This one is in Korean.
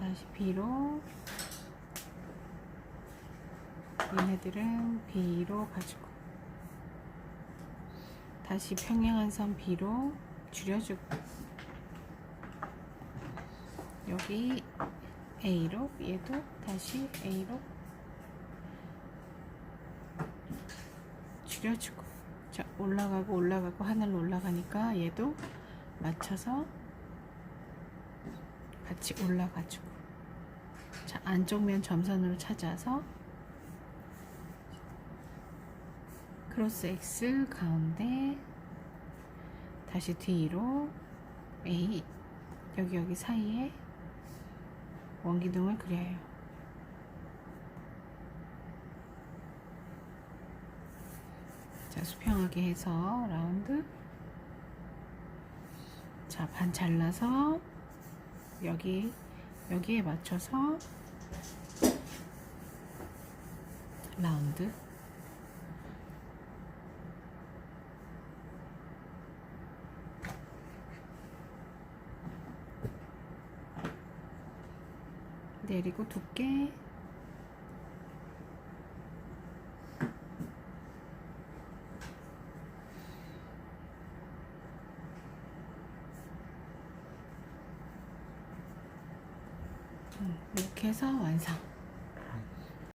다시 B로. 얘네들은 B로 가지고. 다시 평행한 선 B로 줄여주고. 여기 A로 얘도 다시 A로 줄여주고. 자 올라가고 올라가고 하늘로 올라가니까 얘도 맞춰서 같이 올라가지고 자 안쪽 면 점선으로 찾아서 크로스 X 가운데 다시 뒤로 A 여기 여기 사이에 원기둥을 그려요. 자 수평하게 해서 라운드 자 반 잘라서 여기 여기에 맞춰서 라운드. 내리고 두께 이렇게 해서 완성